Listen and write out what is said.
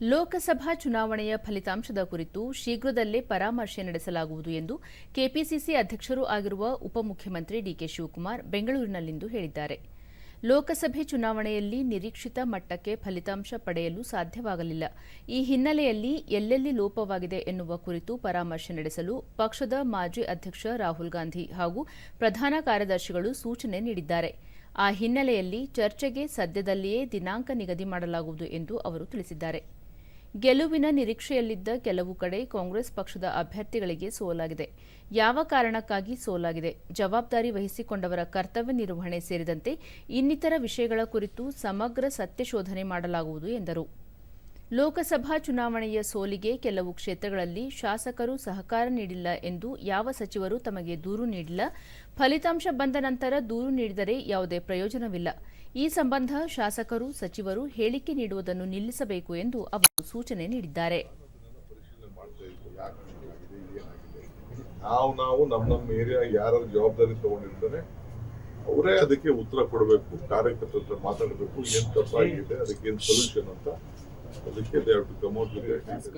ಲೋಕಸಭಾ ಚುನಾವಣೆಯ ಫಲಿತಾಂಶದ ಕುರಿತು ಶೀಘ್ರದಲ್ಲೇ ಪರಾಮರ್ಶೆ ನಡೆಸಲಾಗುವುದು ಎಂದು ಕೆಪಿಸಿಸಿ ಅಧ್ಯಕ್ಷರೂ ಆಗಿರುವ ಉಪಮುಖ್ಯಮಂತ್ರಿ ಡಿಕೆ ಶಿವಕುಮಾರ್ ಬೆಂಗಳೂರಿನಲ್ಲಿಂದು ಹೇಳಿದ್ದಾರೆ. ಲೋಕಸಭೆ ಚುನಾವಣೆಯಲ್ಲಿ ನಿರೀಕ್ಷಿತ ಮಟ್ಟಕ್ಕೆ ಫಲಿತಾಂಶ ಪಡೆಯಲು ಸಾಧ್ಯವಾಗಲಿಲ್ಲ. ಈ ಹಿನ್ನೆಲೆಯಲ್ಲಿ ಎಲ್ಲೆಲ್ಲಿ ಲೋಪವಾಗಿದೆ ಎನ್ನುವ ಕುರಿತು ಪರಾಮರ್ಶೆ ನಡೆಸಲು ಪಕ್ಷದ ಮಾಜಿ ಅಧ್ಯಕ್ಷ ರಾಹುಲ್ ಗಾಂಧಿ ಹಾಗೂ ಪ್ರಧಾನ ಕಾರ್ಯದರ್ಶಿಗಳು ಸೂಚನೆ ನೀಡಿದ್ದಾರೆ. ಆ ಹಿನ್ನೆಲೆಯಲ್ಲಿ ಚರ್ಚೆಗೆ ಸದ್ಯದಲ್ಲಿಯೇ ದಿನಾಂಕ ನಿಗದಿ ಮಾಡಲಾಗುವುದು ಎಂದು ಅವರು ತಿಳಿಸಿದ್ದಾರೆ. ಗೆಲುವಿನ ನಿರೀಕ್ಷೆಯಲ್ಲಿದ್ದ ಕೆಲವು ಕಡೆ ಕಾಂಗ್ರೆಸ್ ಪಕ್ಷದ ಅಭ್ಯರ್ಥಿಗಳಿಗೆ ಸೋಲಾಗಿದೆ. ಯಾವ ಕಾರಣಕ್ಕಾಗಿ ಸೋಲಾಗಿದೆ? ಜವಾಬ್ದಾರಿ ವಹಿಸಿಕೊಂಡವರ ಕರ್ತವ್ಯ ನಿರ್ವಹಣೆ ಸೇರಿದಂತೆ ಇನ್ನಿತರ ವಿಷಯಗಳ ಕುರಿತು ಸಮಗ್ರ ಸತ್ಯಶೋಧನೆ ಮಾಡಲಾಗುವುದು ಎಂದರು. ಲೋಕಸಭಾ ಚುನಾವಣೆಯ ಸೋಲಿಗೆ ಕೆಲವು ಕ್ಷೇತ್ರಗಳಲ್ಲಿ ಶಾಸಕರು ಸಹಕಾರ ನೀಡಿಲ್ಲ ಎಂದು ಯಾವ ಸಚಿವರು ತಮಗೆ ದೂರು ನೀಡಿಲ್ಲ, ಫಲಿತಾಂಶ ಬಂದ ನಂತರ ದೂರು ನೀಡಿದರೆ ಯಾವುದೇ ಪ್ರಯೋಜನವಿಲ್ಲ. ಈ ಸಂಬಂಧ ಶಾಸಕರು, ಸಚಿವರು ಹೇಳಿಕೆ ನೀಡುವುದನ್ನು ನಿಲ್ಲಿಸಬೇಕು ಎಂದು ಅವರು ಸೂಚನೆ ನೀಡಿದ್ದಾರೆ. ನಾವು ನಾವು ನಮ್ಮ ನಮ್ಮ ಏರಿಯಾ ಯಾರು ಜವಾಬ್ದಾರಿ ತಗೊಂಡಿರ್ತಾರೆ, ಅವರೇ ಅದಕ್ಕೆ ಉತ್ತರ ಕೊಡಬೇಕು ಕಾರ್ಯಕರ್ತರ ಮಾತಾಡಬೇಕು, ಏನ್ ತಪ್ಪಾಗಿದೆ, ಅದಕ್ಕೆ ಏನ್ ಸೊಲ್ಯೂಷನ್ ಅಂತ. ಅದಕ್ಕೆ they have to come out with